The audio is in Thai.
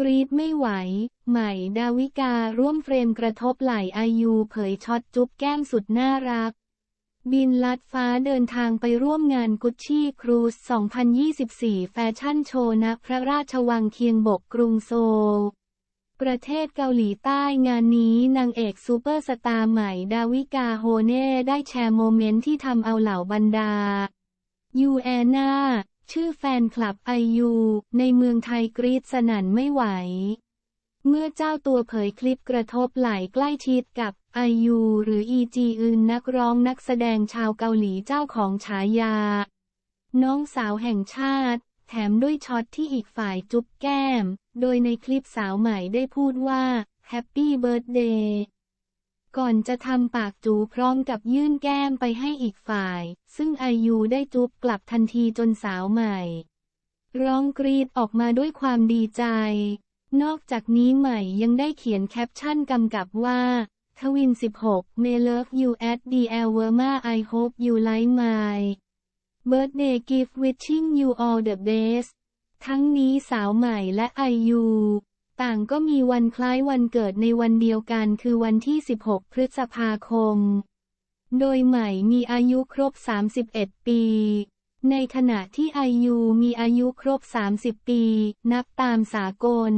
กรีดไม่ไหว ใหม่ดาวิการ่วมเฟรมกระทบไหล่อายุเผยช็อตจุ๊บแก้มสุดน่ารัก บินลัดฟ้าเดินทางไปร่วมงานกุชชี่ครูส 2024 แฟชั่นโชว์ณพระราชวังเคียงบกกรุงโซล ประเทศเกาหลีใต้งานนี้นางเอกซูเปอร์สตาร์ใหม่ดาวิกาโฮเน่ได้แชร์โมเมนต์ที่ทำเอาเหล่าบรรดา ยูแอนนา ชื่อแฟนคลับไอยูในเมืองไทยกรีดสนั่นไม่ไหว เมื่อเจ้าตัวเผยคลิปกระทบไหล่ใกล้ชิดกับไอยูหรืออีจีอึนนักร้องนักแสดงชาวเกาหลีเจ้าของฉายา น้องสาวแห่งชาติ แถมด้วยช็อตที่อีกฝ่ายจุ๊บแก้ม โดยในคลิปสาวใหม่ได้พูดว่าแฮปปี้เบิร์ a เดย์ ก่อนจะทำปากจูพร้อมกับยื่นแก้มไปให้อีกฝ่าย ซึ่งไอยูได้จุ๊บกลับทันทีจนสาวใหม่ ร้องกรีดออกมาด้วยความดีใจ นอกจากนี้ใหม่ยังได้เขียนแคปชั่นกำกับว่าทวิน 16 May love you at the Alverma I hope you like my birthday gift wishing you all the best ทั้งนี้สาวใหม่และไอยู ต่างก็มีวันคล้ายวันเกิดในวันเดียวกันคือวันที่ 16 พฤษภาคม โดยใหม่มีอายุครบ 31 ปี ในขณะที่ไอยูมีอายุครบ 30 ปี นับตามสากล